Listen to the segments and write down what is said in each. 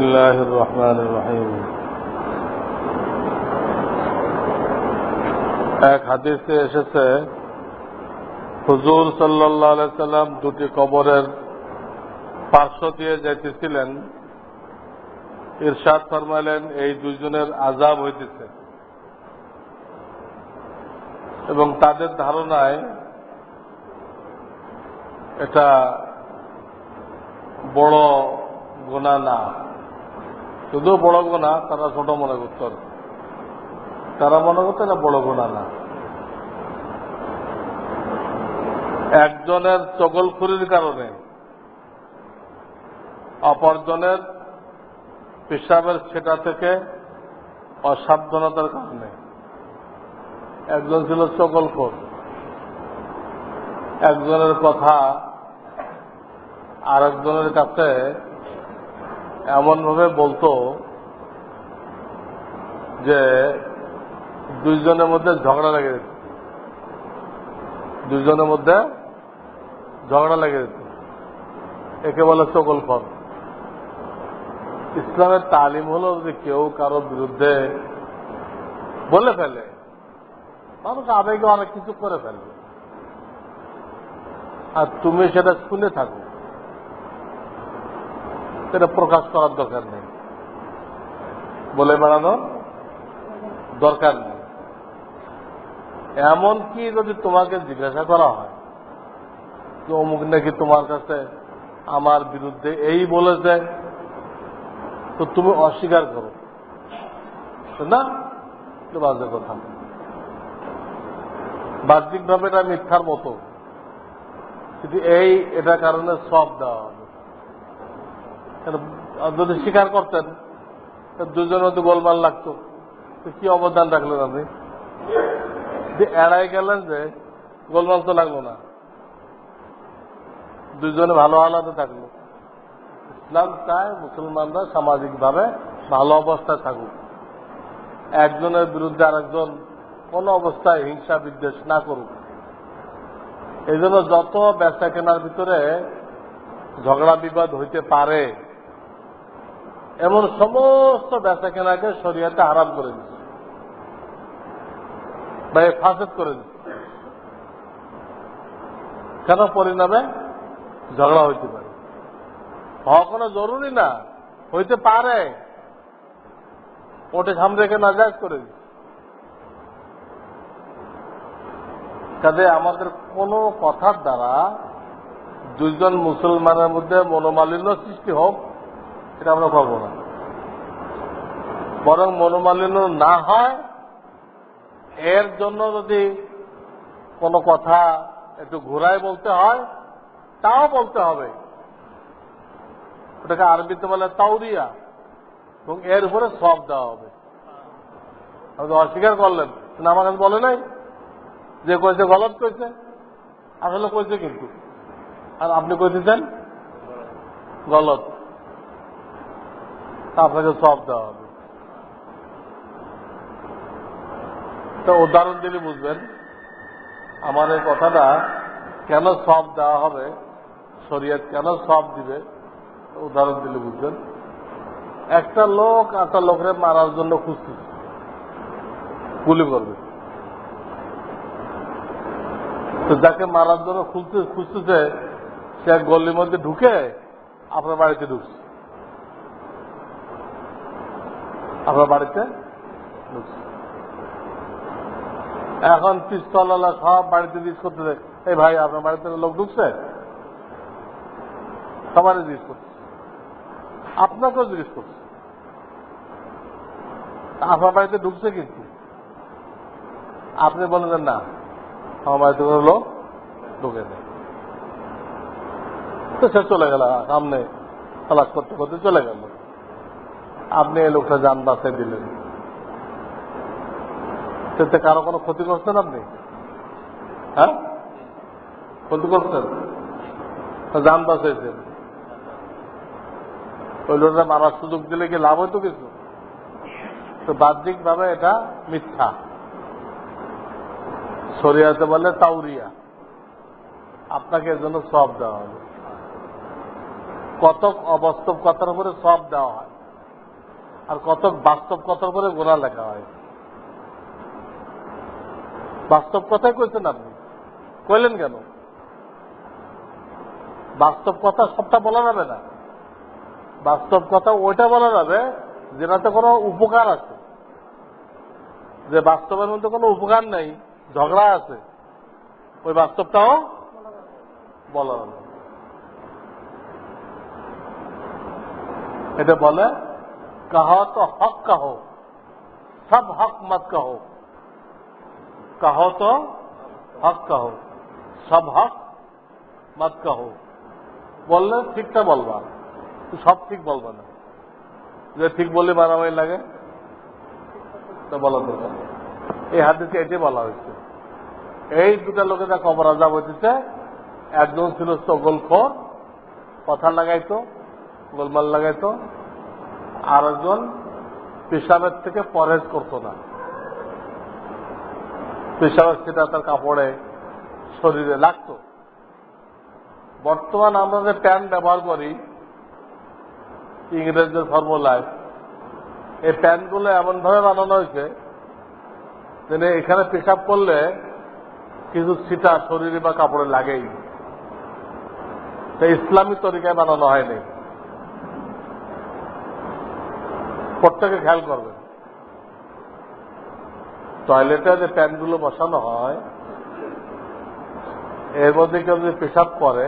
بسم الله الرحمن الرحيم এক হাদিসে এসেছে হুজুর সাল্লাহ সাল্লাম দুটি কবরের পার্শ্ব দিয়ে যাইতেছিলেন ইরশাদ ফরমাইলেন এই দুইজনের আজাব হইতেছে এবং তাদের ধারণায় এটা বড় গোনা না শুধু বড় গোনা তারা ছোট মনে করত তারা মনে করতো এটা বড় গোনা না। একজনের চগলখুরির কারণে, অপরজনের পেশাবের সেটা থেকে অসাবধানতার কারণে। একজন ছিল চগলখোর। একজনের কথা আরেকজনের কাছে এমনভাবে বলতো যে দুইজনের মধ্যে ঝগড়া লেগে যেত। দুইজনের মধ্যে ঝগড়া লেগে যেত। একে বলে সকল ফল ইসলামের তালিম হলো যে কেউ কারও বিরুদ্ধে বলে ফেলে। মানুষ আবেগে অনেক কিছু করে ফেলে। আর তুমি সেটা শুনে থাকো। সেটা প্রকাশ করার দরকার নেই। বলে বেড়ানো দরকার নেই। এমনকি যদি তোমাকে জিজ্ঞাসা করা হয় যে অমুক নাকি তোমার কাছে আমার বিরুদ্ধে এই বলেছে, তো তুমি অস্বীকার করো। না বাজে কথা। বাহ্যিকভাবে এটা মিথ্যার মতো। কিন্তু এই এটা কারণে সব দেওয়া যদি স্বীকার করতেন দুজনের মধ্যে গোলমাল লাগতো। কি অবদান রাখলেন আপনি? যে এড়াই গেলেন যে গোলমাল তো লাগল না। দুজনে ভালো আলাদা থাকল। ইসলাম চায় মুসলমানরা সামাজিকভাবে ভালো অবস্থায় থাকুক। একজনের বিরুদ্ধে আরেকজন কোন অবস্থায় হিংসা বিদ্বেষ না করুক। এই জন্য যত ব্যবসা কেনার ভিতরে ঝগড়া বিবাদ হইতে পারে এমন সমস্ত বেচা কেনাকে শরীয়তে আরাম করে দিচ্ছে বা ফাঁসেদ করে দিচ্ছে কেন পরিণামে ঝগড়া হইতে পারে? হওয়া কোনো জরুরি না। হইতে পারে। ওটে সামনে রেখে নাজাজ করে দিচ্ছে কাজে আমাদের কোনো কথার দ্বারা দুইজন মুসলমানের মধ্যে মনোমালিন্য সৃষ্টি হোক এটা আমরা পাবো না। বরং মনোমালিন্য না হয়, এর জন্য যদি কোনো কথা একটু ঘোরায় বলতে হয়, তাও বলতে হবে। ওটাকে আরবিতে বলে তাউরিয়া এবং এর উপরে সব দেওয়া হবে। আপনি অস্বীকার করলেন আমার কাছে বলে নাই যে কয়েছে গলত কইছে। আসলে কইছে কিন্তু। আর আপনি কইতেছেন? গলত। আপনাকে সব দেওয়া হবে। তো উদাহরণ দিলে বুঝবেন, আমার এই কথাটা কেন সব দেওয়া হবে, শরীয়ত কেন সব দিবে, উদাহরণ দিলে বুঝবেন। একটা লোক একটা লোকের মারার জন্য খুঁজতেছে গুলি করবে। তো যাকে মারার জন্য খুঁজতে খুঁজতেছে, সে গলির মধ্যে ঢুকে আপনার বাড়িতে ঢুকছে। আপনার বাড়িতে? এখন পিস্তলা সব বাড়িতে জিজ্ঞেস করতেছে, এই ভাই, আপনার বাড়িতে লোক ঢুকছে? সবারই জিজ্ঞেস করছে আপনাকেও জিজ্ঞেস করছে। আপনার বাড়িতে ঢুকছে কিন্তু। আপনি বললেন না, আমার বাড়িতে কোনো লোক ঢুকে নেই। তো সে চলে গেল, সামনে তালাশ করতে করতে চলে গেল। আপনি এই লোকটা যান বাসায় দিলেন। সেতে কারও কোনো ক্ষতি করছেন আপনি? হ্যাঁ? ক্ষতি করছেন? যান বাঁচাইছেন ওই লোকটা মারার সুযোগ দিলে কি লাভ হইতো কিছু? তো বাহ্যিক ভাবে এটা মিথ্যা। সরিয়াতে বলে তাউরিয়া আপনাকে এর জন্য সব দেওয়া হবে কত অবাস্তব কথার উপরে সব দেওয়া হয়। আর কত বাস্তব কথা করে গোনা লেখা হয়। বাস্তব কথাই কইছেন আপনি? কইলেন কেন? বাস্তব কথা সবটা বলা যাবে না। বাস্তব কথা ওইটা বলা যাবে যেটাতে কোনো উপকার আছে। যে বাস্তবের মধ্যে কোনো উপকার নেই, ঝগড়া আছে, ওই বাস্তবটাও বলা যাবে এটা বলে कहो तो हक कहो सब हक मत कहो कहो तो हक कहो सब हक मत कहो বললে ঠিকটা বলবা সব ঠিক বলবা না যে ঠিক বলে মারামারি লাগে তো বলা দরকার নেই। এই হাদিসে এটাই বলা হয়েছে এই দুটা লোকেরা কবর আজাব হইতেছে একজন ছিল সগলখোর কথা লাগাইতো গোলমাল লাগাইতো আর একজন পেশাবের থেকে পরহেজ করতো না। পেশাবের সেটা তার কাপড়ে, শরীরে লাগতো। বর্তমান আমরা যে প্যান্ট ব্যবহার করি, ইংরেজদের ফর্মুলায়, এই প্যান্টগুলো এমনভাবে বানানো হয়েছে যে এখানে পেশাব করলে কিছু ছিটা শরীরে বা কাপড়ে লাগেই। ইসলামী তরিকায় বানানো হয়নি। প্রত্যেকে খেয়াল করবেন। টয়লেটে যে প্যান্টগুলো বসানো হয়, এর মধ্যে কেউ যদি পেশাব করে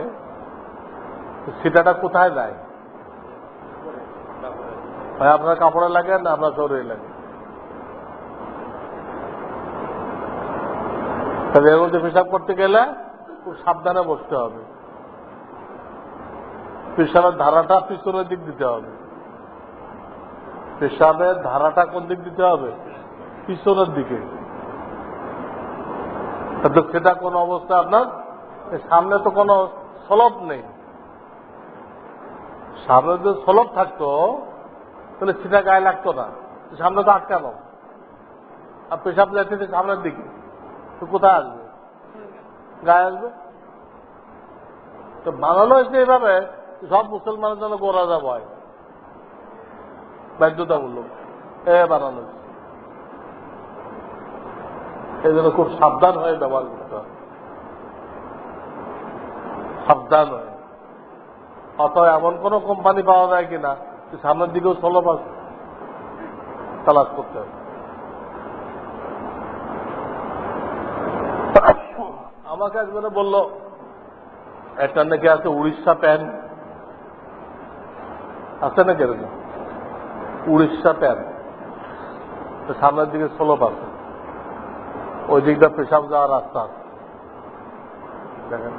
সেটাটা কোথায় যায় হয় আপনার কাপড়ে লাগে না আপনার শরীরে লাগে? তাহলে এর মধ্যে পেশাব করতে গেলে খুব সাবধানে বসতে হবে। পেশাবের ধারাটা পিছনের দিক দিতে হবে। পেশাবের ধারাটা কোন দিক দিতে হবে? পিছনের দিকে। সেটা কোন অবস্থা আপনার? সামনে তো কোনো সলভ নেই। সামনে যদি সলভ থাকতো, তাহলে সেটা গায়ে লাগতো না। সামনে তো আটকানো। আর পেশাব যাচ্ছে সামনের দিকে। তো কোথায় আসবে? গায়ে আসবে? তো বানানো হয়েছে এইভাবে সব মুসলমানের জন্য গোড়া যাব। হয় বাধ্যতামূলক। এ বানানো। এই জন্য খুব সাবধান হয়ে ব্যবহার করতে হবে সাবধান হয়ে। অত এমন কোন কোম্পানি পাওয়া যায় কিনা সামনের দিকেও সলভ আছে, তালাশ করতে হবে আমাকে একজনে বলল, একটা নাকি আছে উড়িষ্যা প্যান আছে নাকি এরকম? উড়িষ্যা প্যান সামনের দিকে ষোলো আছে। ওই দিকটা পেশাব যাওয়ার রাস্তা দেখেন।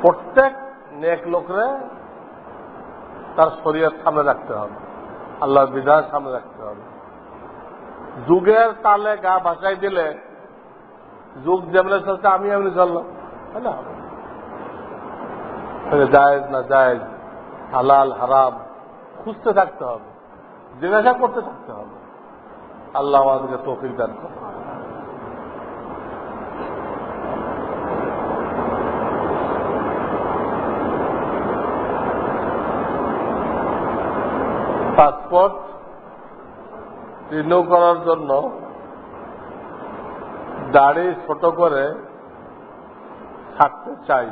প্রত্যেক নেক লোকরে তার শরীরের সামনে রাখতে হবে। আল্লাহর বিধান সামনে রাখতে হবে। যুগের তালে গা ভাসাই দিলে, যুগ যেমন চলছে আমি এমনি চললাম। তাই না না জায়েজ, হালাল, হারাম, খুঁজতে থাকতে হবে। জিজ্ঞাসা করতে থাকতে হবে। আল্লাহ আমাদেরকে তৌফিক দান করে পাসপোর্ট রিনিউ করার জন্য দাড়ি ছোট করে থাকতে চাই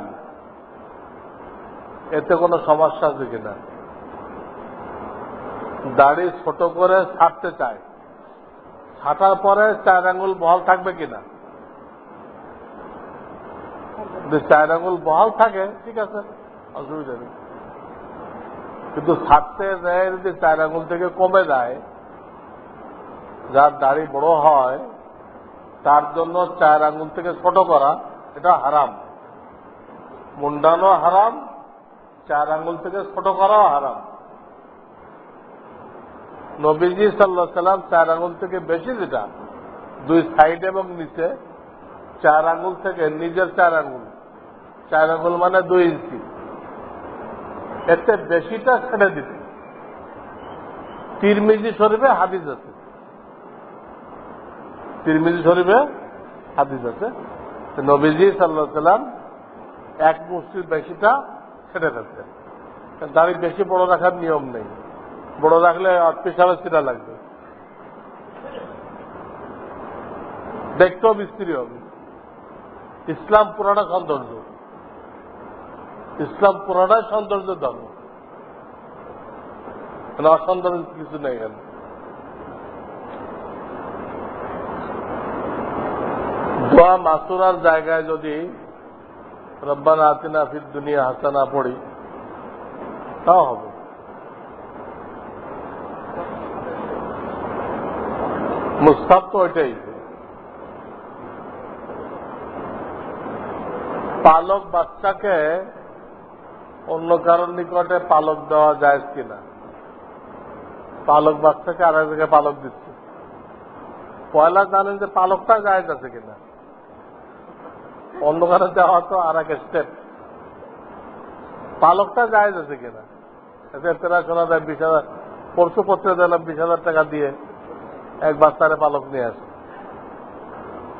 এতে কোনো সমস্যা আছে কিনা? দাড়ি ছোট করে ছাড়তে চায়। ছাটার পরে চার আঙ্গুল বহাল থাকবে কিনা? চার আঙ্গুল বহাল থাকে, ঠিক আছে, অসুবিধা নেই। কিন্তু ছাড়তে দেয় যদি চার আঙ্গুল থেকে কমে যায়, যার দাড়ি বড় হয়, তার জন্য চার আঙ্গুল থেকে ছোট করা, এটা হারাম। মুন্ডানো হারাম চার আঙ্গুল থেকে ছোট করাও হারাম। নবীজি সাল্লাহ সাল্লাম চার আঙুল থেকে বেশি যেটা? দুই সাইড এবং নিচে। চার আঙুল থেকে নিজের চার আঙুল। চার আঙুল মানে দুই ইঞ্চি। এতে বেশিটা ছেড়ে দিতে তিরমিজি শরীফে হাদিস আছে। তিরমিজি শরীফে হাদিস আছে। নবীজি সাল্লাহ সাল্লাম এক মুষ্টির বেশিটা ছেড়ে ফেলছে দাড়ি বেশি বড় রাখার নিয়ম নেই। বড় রাখলে পেশাবের চিটা লাগবে। দেখতেও বিস্ত্রী হবে। ইসলাম পুরাটা সৌন্দর্য। ইসলাম পুরাটাই সৌন্দর্য ধর্ম। মানে অসৌন্দর্য কিছু নেই এখানে। দোয়া মাসুরার জায়গায় যদি রব্বান আতিনা ফির দুনিয়া হাসানা পড়ি, তাও হবে। মুস্তাব তো ওইটাই। পালক বাচ্চাকে অন্য কারোর নিকটে পালক দেওয়া যায় কিনা? পালক বাচ্চাকে আর এক জায়গায় পালক দিচ্ছে। পয়লা জানেন যে পালকটা যায় আছে কিনা? অন্য কারও দেওয়া তো আর এক স্টেপ পালকটা যায় আছে কিনা? এতে তেরা শোনা যায় বিশ হাজার, পরশু পত্রে দিলাম বিশ টাকা দিয়ে। এক বাচ্চারে পালক নিয়ে আসে।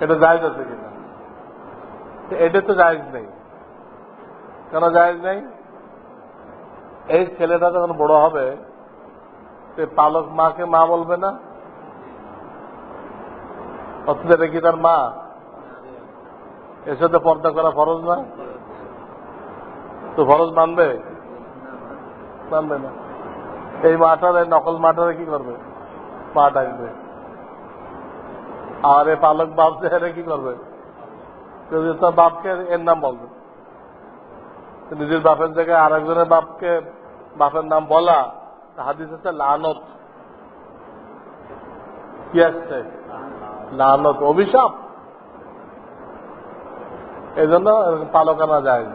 এটা জায়জ আছে কিনা? এটা তো জায়জ নেই। কেন জায়জ নেই? এই ছেলেটা যখন বড় হবে, সে পালক মাকে মা বলবে না? অথচ এটা কি তার মা? এর সাথে পর্দা করা ফরজ না? তো ফরজ মানবে? মানবে না। এই মাটারে নকল মাটারে কি করবে? পা ডাকবে আর এ পালক বাপ যে এরা কি করবে? তার বাপকে এর নাম বলবে নিজের বাপের জায়গায় আর একজনের বাপকে বাপের নাম বলা হাদিস হচ্ছে লানত। কি আসছে লানত, অভিশাপ। এই জন্য পালক আনা যায়।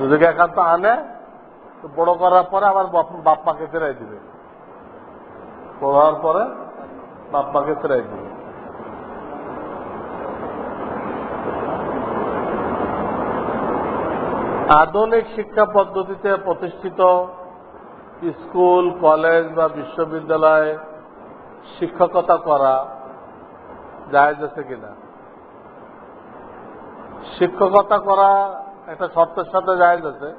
যদি একান্ত আনে বড় করার পরে আবার বাপ মাকে ফেরাই দিবে। বড় হওয়ার পরে বাপ মাকে ফেরাই দিবে আধুনিক শিক্ষা পদ্ধতিতে প্রতিষ্ঠিত স্কুল, কলেজ বা বিশ্ববিদ্যালয়ে শিক্ষকতা করা জায়েজ আছে কিনা? শিক্ষকতা করা একটা শর্তের সাথে জায়েজ আছে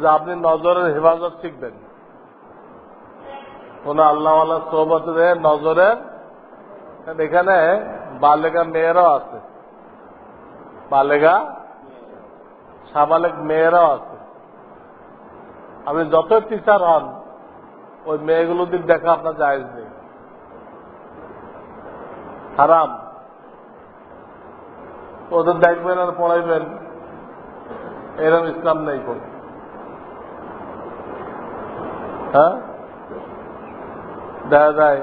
যে আপনি নজরের হেফাজত শিখবেন। কোন আল্লাহওয়ালা সোহবতের নজরের এখানে বালেগা মেয়েরাও আছে। বালেগা সাবালেক মেয়েরাও আছে। আপনি যত টিচার হন, ওই মেয়েগুলো দিক দেখা আপনার জায়েজ নেই। হারাম। ওদের দেখবেন আর পড়াইবেন, এরকম ইসলাম নেই কোন। হ্যাঁ? দেখা যায়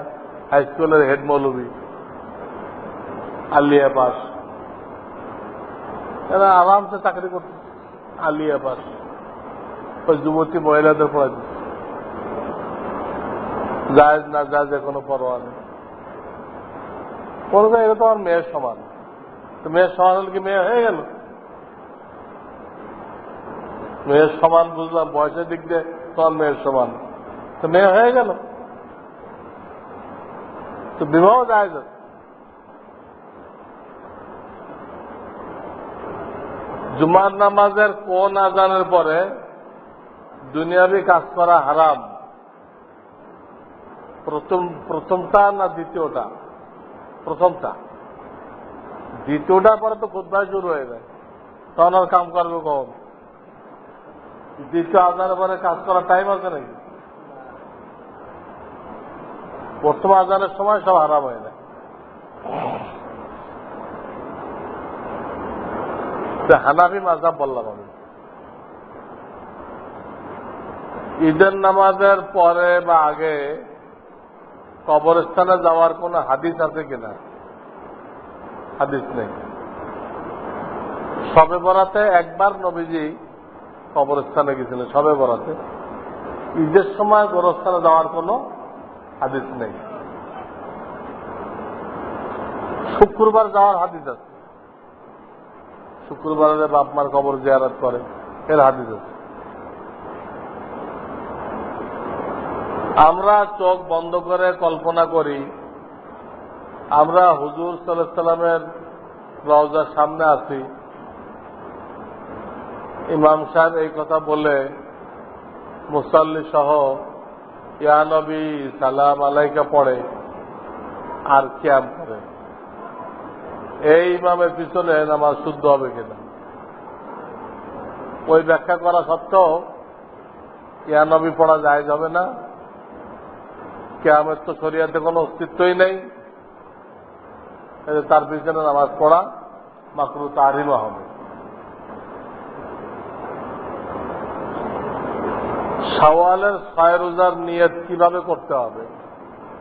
হাই স্কুলের হেড মৌলবী, আলিয়া পাস এরা আরামসে চাকরি করতে আলিয়া পাস ওই যুবতী মহিলাদের পড়া দিচ্ছে জায়েজ না জায়েজ কোনো পরোয়া নেই। বলবে এটা তো আমার মেয়ের সমান। তো মেয়ের সমান হলে কি মেয়ে হয়ে গেল? মেয়ের সমান বুঝলাম, বয়সের দিক দিয়ে তোমার মেয়ের সমান। তো মেয়ে হয়ে গেল? তো বিবাহ যাবে জুমার নামাজের কোন আজানের পরে দুনিয়াবি কাজ করা হারাম। প্রথম, প্রথমটা না দ্বিতীয়টা? প্রথমটা। দ্বিতীয়টা পরে তো খুদ্ায় শুরু হয়ে যায়। তখন আর কাম করবে কখন? দ্বিতীয় আজানের পরে কাজ করার টাইম আছে নাকি? প্রথম আজানের সময় সব হারাম হয়ে যায়। হানাফি মাজাব বললাম আমি। ঈদের নামাজের পরে বা আগে কবরস্থানে যাওয়ার কোন হাদিস আছে কিনা? হাদিস নেই। সবে বরাতে একবার নবীজি কবরস্থানে গেছিলেন, সবে বরাতে। ঈদের সময় গোরস্থানে যাওয়ার কোন হাদিস নেই। শুক্রবার যাওয়ার হাদিস আছে। শুক্রবারে বাপ মার কবর জিয়ারত করে, এর হাদিস আছে। আমরা চোখ বন্ধ করে কল্পনা করি, আমরা হুজুর সাল্লামের রওজার সামনে আছি। ইমাম সাহেব এই কথা বলে, মুসাল্লি সহ ইয়ানবী সালাম আলাইকা পড়ে। আর ক্যাম করে এই ইমামের পিছনে নামাজ শুদ্ধ হবে কিনা? ওই ব্যাখ্যা করা সত্ত্বেও ইয়ানবী পড়া যায় যাবে না। কেয়ামের তো শরিয়াতে কোনো অস্তিত্বই নেই। তার পিছনে নামাজ পড়া মাকরু তারিমা হবে। সওয়ালের ছয় রোজার নিয়ত কীভাবে করতে হবে?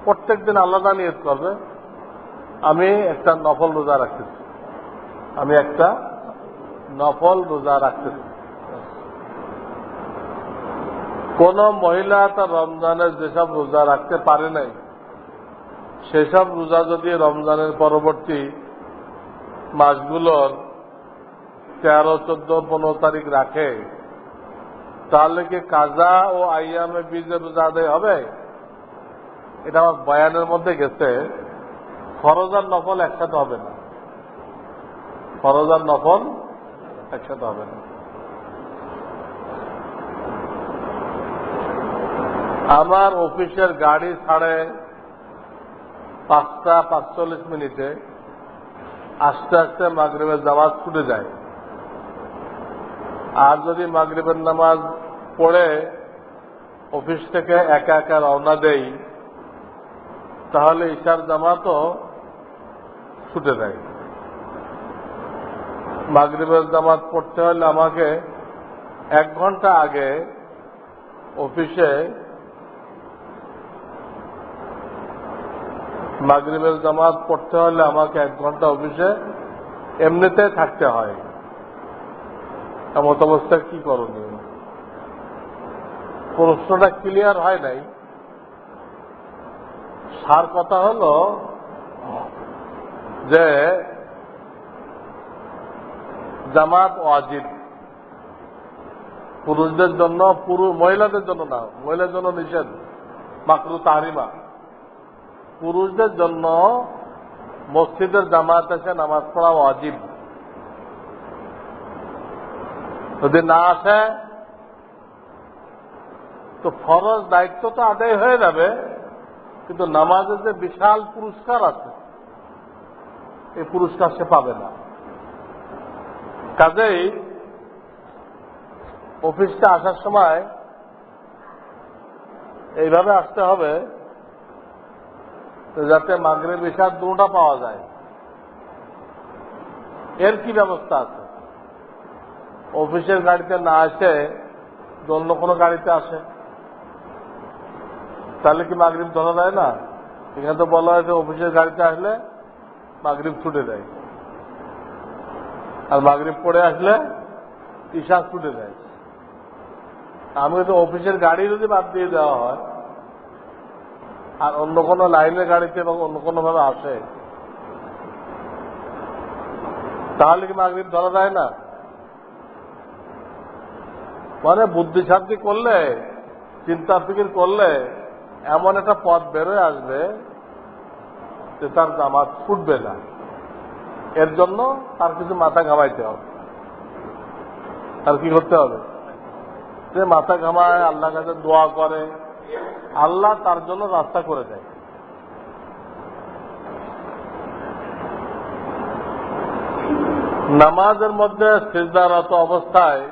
প্রত্যেক দিন আলাদা নিয়ত করবে। আমি একটা নফল রোজা রাখতেছি। আমি একটা নফল রোজা রাখতেছি। কোন মহিলা তার রমজানের যেসব রোজা রাখতে পারে নাই, সেসব রোজা যদি রমজানের পরবর্তী মাসগুলোর তেরো, চোদ্দ, পনেরো তারিখ রাখে তাহলে কি কাজা ও আইয়ামে বীজের রোজা আদায় হবে? এটা আমার বয়ানের মধ্যে গেছে। ফরজ আর নফল একসাথে হবে না। ফরজ আর নফল একসাথে হবে না। আমার অফিসের গাড়ি ছাড়ে পাঁচটা পাঁচচল্লিশ মিনিটে। আস্তে আস্তে মাগরীবের নামাজ ছুটে যায়। আর যদি মাগরীবের নামাজ পড়ে অফিস থেকে একা একা রওনা দেই, তাহলে ঈশার জামাতও ছুটে দেয়। মাগরীবের জামাত পড়তে হলে আমাকে এক ঘণ্টা আগে অফিসে মাগরীবের জামাত পড়তে হলে আমাকে এক ঘণ্টা অফিসে এমনিতে থাকতে হয়। এমত অবস্থায় কি করণীয়? প্রশ্নটা ক্লিয়ার হয় নাই। সার কথা হল যে জামাত ওয়াজিব পুরুষদের জন্য পুরুষ মহিলাদের জন্য না, মহিলাদের জন্য নিষেধ, মাকরু তাহারিমা। পুরুষদের জন্য মসজিদের জামাত এসে নামাজ পড়া ওয়াজিব। যদি না আসে তো ফরজ দায়িত্ব তো আদায় হয়ে যাবে, কিন্তু নামাজের যে বিশাল পুরস্কার আছে, এই পুরস্কার সে পাবে না। কাজেই অফিসটা আসার সময় এইভাবে আসতে হবে যাতে মাগরে বিশাল দুটা পাওয়া যায়। এর কি ব্যবস্থা আছে? অফিসের গাড়িতে না আসে অন্য কোনো গাড়িতে আসে। তাহলে কি মাগরীব ধরা দেয় না? এখানে তো বলা হয়েছে অফিসের গাড়িতে আসলে মাগরীব ছুটে দেয় আর মাগরীব পড়ে আসলে ঈশা ছুটে দেয় আমি তো অফিসের গাড়ি যদি বাদ দিয়ে দেওয়া হয়, আর অন্য কোনো লাইনের গাড়িতে এবং অন্য কোনো ভাবে আসে, তাহলে কি মাগরীব ধরা যায় না? মানে বুদ্ধিসাধ্যি করলে চিন্তা ফিকির করলে এমন একটা পথ বেরোয় আসবে যে তার জামাত ফুটবে না। এর জন্য তার কিছু মাথা ঘামাইতে হবে। আর কি করতে হবে? যে মাথা ঘামায়, আল্লাহ কাছে দোয়া করে। আল্লাহ তার জন্য রাস্তা করে দেয়। নামাজের মধ্যে সিজদারত অবস্থায়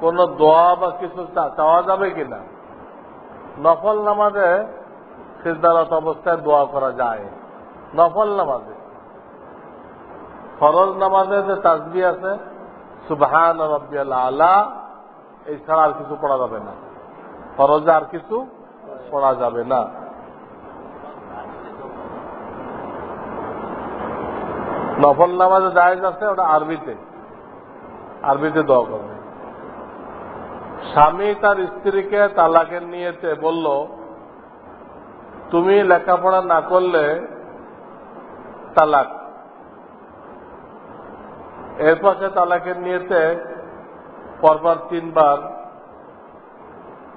কোন দোয়া বা কিছু চাওয়া যাবে কিনা? নফল নামাজে সিজদারত অবস্থায় দোয়া করা যায়। নফল নামাজে। ফরজ নামাজে যে তাজবি আছে, সুবহান রব্বিয়াল আলা এছাড়া আর কিছু পড়া যাবে না। ফরজে আর কিছু পড়া যাবে না। নফল নামাজে জায়েজ আছে, ওটা আরবিতে। আরবিতে দোয়া করবে। স্বামী তার স্ত্রীকে তালাকের নিয়েতে বলল, তুমি লেখাপড়া না করলে তালাক। এরপর সে তালাকের নিয়েতে পরপর তিনবার,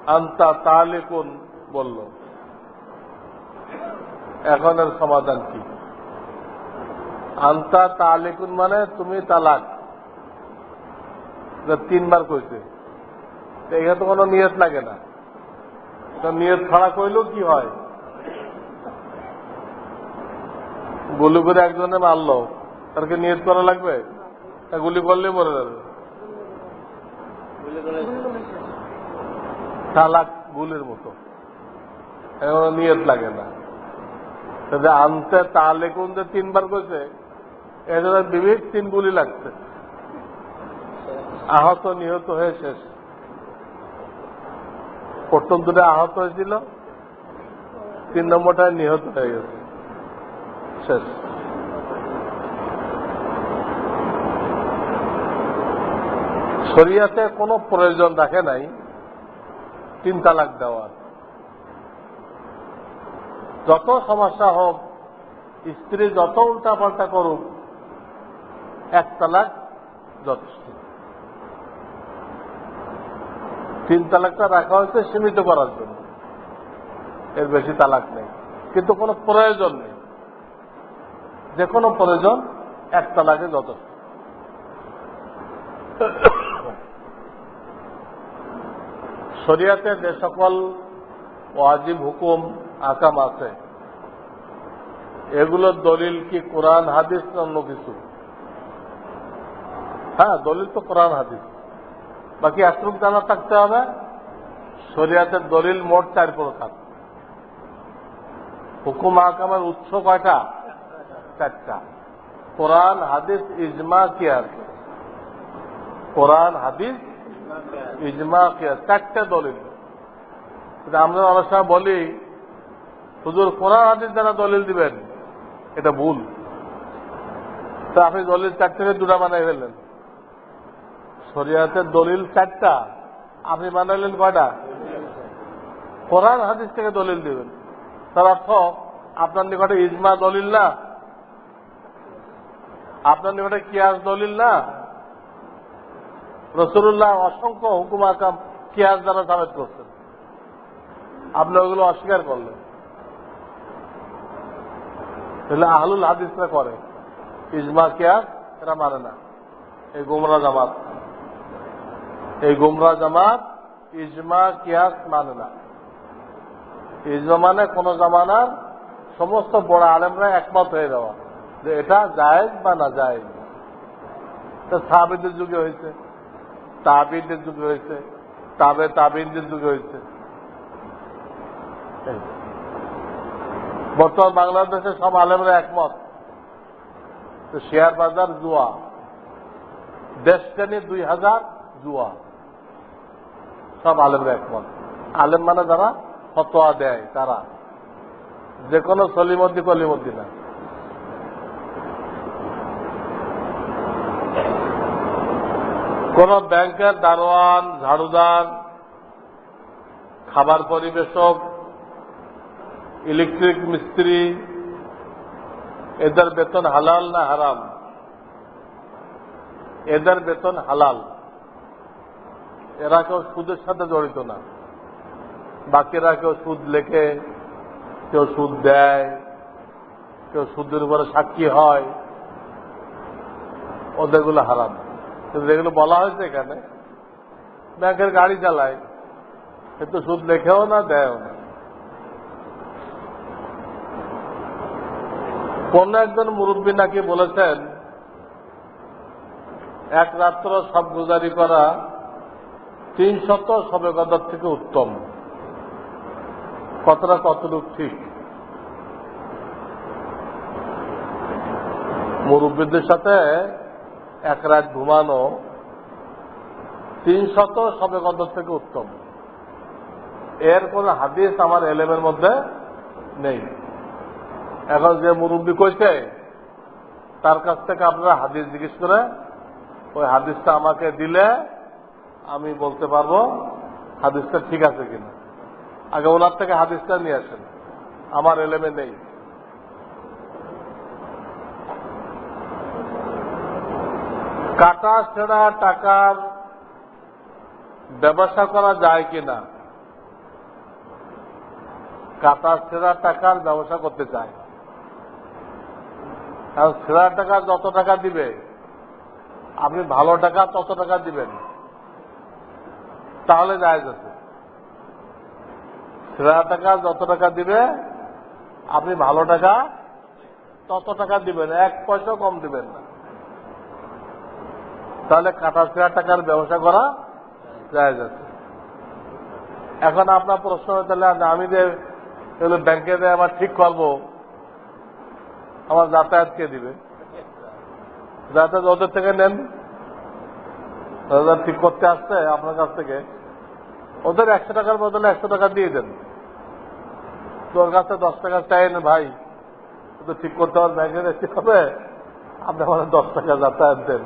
আন্তা তালিকুন, বলল। এখন এর সমাধান কি? আন্তা তালিকুন মানে তুমি তালাক। তিনবার কইছে। এখানে তো কোনো নিয়ত লাগে না। এটা নিয়ত ছাড়া করলেও কি হয়? গুলি করে একজনে মারলো তারকে নিয়ত করা লাগবে? তা গুলি করলে মরে যাবে। তালাক গুলির মতো। এখন নিয়ত লাগে না। তবে আনতে তাহলে কোন যে তিনবার কইছে এজন্য বিবেক তিন গুলি লাগছে। আহত নিহত হয়ে শেষ। প্রথম দুটো আহত হয়েছিল, তিন নম্বরটা নিহত হয়ে গেছে। শেষ। শরিয়াতে কোনো প্রয়োজন রাখে নাই, তিন তালাক দেওয়ার যত সমস্যা হোক, স্ত্রী যত উল্টাপাল্টা করুক, এক তালাক যথেষ্ট। তিন তালাকটা রাখা হয়েছে, সীমিত করার জন্য। এর বেশি তালাক নেই। কিন্তু কোনো প্রয়োজন নেই। যে কোনো প্রয়োজন, এক তালাকে যথেষ্ট। শরিয়াতে যে সকল ওয়াজিব হুকুম, আকাম আছে, এগুলোর দলিল কি কোরআন, হাদিস অন্য কিছু? হ্যাঁ দলিল তো কোরআন, হাদিস। বাকি এতটুক জানা থাকতে হবে। শরিয়াতের দলিল মোট চার প্রকার। হুকুম আকামের উৎস কয়টা? চারটা। কোরআন, হাদিস, ইজমা, কিয়াস। কোরআন, হাদিস, ইজমা, কিয়াস। চারটে দলিল। আমরা অনেক সময় বলি, হুজুর কোরআন, হাদিস যারা দলিল দিবেন। এটা ভুল। তো আপনি দলিল চার থেকে দুটা বানাই ফেললেন। শরিয়াতের দলিল চারটা। আপনি বানাইলেন কয়টা? কোরআন হাদিস থেকে দলিল দিবেন। তার অর্থ, আপনার নিকটে ইজমা দলিল না। আপনার নিকটে কিয়াস দলিল না। রসুল্লাহ অসংখ্য হুকুম আকাম কিয়াস দ্বারা সাবেত করছেন। আপনি ওগুলো অস্বীকার করলেন। তাহলে আহলুল হাদিসরা করে। ইজমা কিয়াস এরা মানে না। এই গুমরা জামাত। এই গুমরা জামাত ইজমা, কিয়াস মানে না ইজমা মানে কোন জামানার সমস্ত বড় আলেমরা একমত হয়ে যাওয়া, যে এটা জায়েজ বা না জায়েজ সাহাবিদের যুগে হয়েছে তাবিনদের যুগে হয়েছে, তাবে তাবিনদের যুগে হয়েছে। বর্তমান বাংলাদেশে সব আলেমরা একমত। তো শেয়ার বাজার জুয়া। দেশটানি দুই হাজার জুয়া। সব আলেমরা একমত। আলেম মানে যারা ফতোয়া দেয়, তারা। যে কোনো সলিমদ্দি কলিমদ্দি না। কোন ব্যাংকের দারোয়ান, ঝাড়ুদার, খাবার পরিবেশক, ইলেকট্রিক মিস্ত্রি, এদের বেতন হালাল না হারাম? এদের বেতন হালাল। এরা কেউ সুদের সাথে জড়িত না। বাকিরা কেউ সুদ লেখে, কেউ সুদ দেয়, কেউ সুদের উপরে সাক্ষী হয়। ওদেরগুলো হারাম। কিন্তু যেগুলো বলা হয়েছে এখানে, ব্যাংকের গাড়ি চালায়, কিন্তু সুদ লেখেও না, দেয়ও না। কোন একজন মুরব্বী নাকি বলেছেন, এক রাত্র সব গুজারি করা তিন শত সবে গদার থেকে উত্তম। কতটা কতটুক ঠিক? মুরব্বীদের সাথে এক রাত ঘুমানো তিন শত সবে কদর থেকে উত্তম। এর কোন হাদিস আমার এলেমের মধ্যে নেই। এখন যে মুরব্বী কইছে, তার কাছ থেকে আপনারা হাদিস জিজ্ঞেস করে, ওই হাদিসটা আমাকে দিলে আমি বলতে পারব হাদিসটা ঠিক আছে কিনা। আগে ওনার থেকে হাদিসটা নিয়ে আসেন। আমার এলেমে নেই। কাটা ছেঁড়া টাকার ব্যবসা করা যায় কিনা? কাটা ছেঁড়া টাকার ব্যবসা করতে চায়। কারণ ছেঁড়া টাকা যত টাকা দিবে, আপনি ভালো টাকা তত টাকা দিবেন। তাহলে যায় আছে। সেরা টাকা যত টাকা দিবে, আপনি ভালো টাকা তত টাকা দিবেন, এক পয়সা কম দিবেন না। তাহলে কাটা সেরা টাকার ব্যবসা করা যায় যাচ্ছে এখন আপনার প্রশ্ন তাহলে আমি যে ব্যাংকে দিয়ে আমার ঠিক করব, আমার যাতায়াত কে দিবে? যাতায়াত ওদের থেকে নেন। ঠিক করতে আসছে আপনার কাছ থেকে। ওদের একশো টাকার বদলে একশো টাকা দিয়ে দেন। তোর কাছে দশ টাকা চাই না ভাই তো ঠিক করতে হবে ব্যাংকে দেখতে হবে। আপনি আমার দশ টাকা যাতায়াত দেন।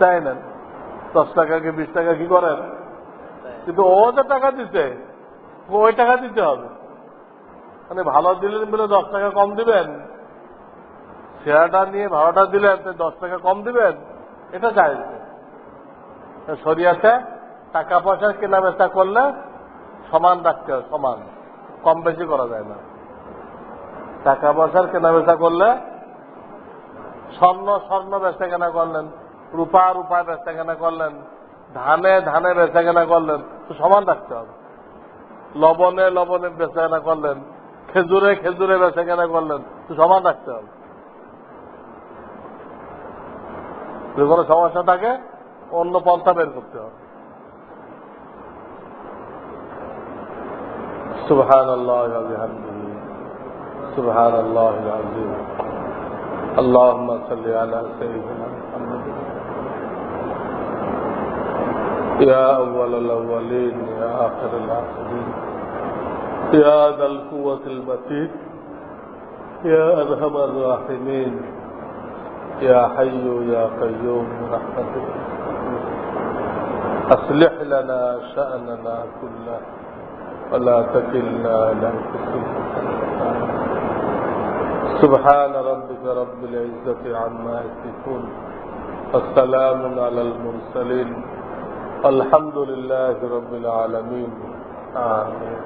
চাই নেন। দশ টাকা কি বিশ টাকা কি করেন? কিন্তু ও যে টাকা দিতে ওই টাকা দিতে হবে। মানে ভালো দিলেন বলে দশ টাকা কম দিবেন। শেয়ারটা নিয়ে ভাড়াটা দিলেন দশ টাকা কম দিবেন। এটা চাই। শরিয়াতে টাকা পয়সা কেনা বেচা করলে সমান রাখতে হয়, সমান। কম বেশি করা যায় না। টাকা পয়সার কেনা বেচা করলে স্বর্ণ স্বর্ণ বেচা কেনা করলেন, রূপা রূপা বেচা কেনা করলেন, ধানে ধানে বেচা কেনা করলেন, তো সমান রাখতে হবে। লবণে লবণে বেচা কেনা করলেন, খেজুরে খেজুরে বেচা কেনা করলেন, তো সমান রাখতে হবে। যদি কোনো সমস্যা থাকে, অন্য পন্থা বের করতে হবে। سبحان الله وبحمده. سبحان الله العظيم. اللهم صل على سيدنا محمد. يا أول الأولين يا آخر الآخرين. يا ذا القوة المتين. يا أرحم الراحمين. يا حي يا قيوم برحمتك أصلح لنا شأننا كله. ولا تكلنا لأنفسنا سبحان ربك رب العزة عما يصفون. والسلام على المرسلين. الحمد لله رب العالمين. آمين.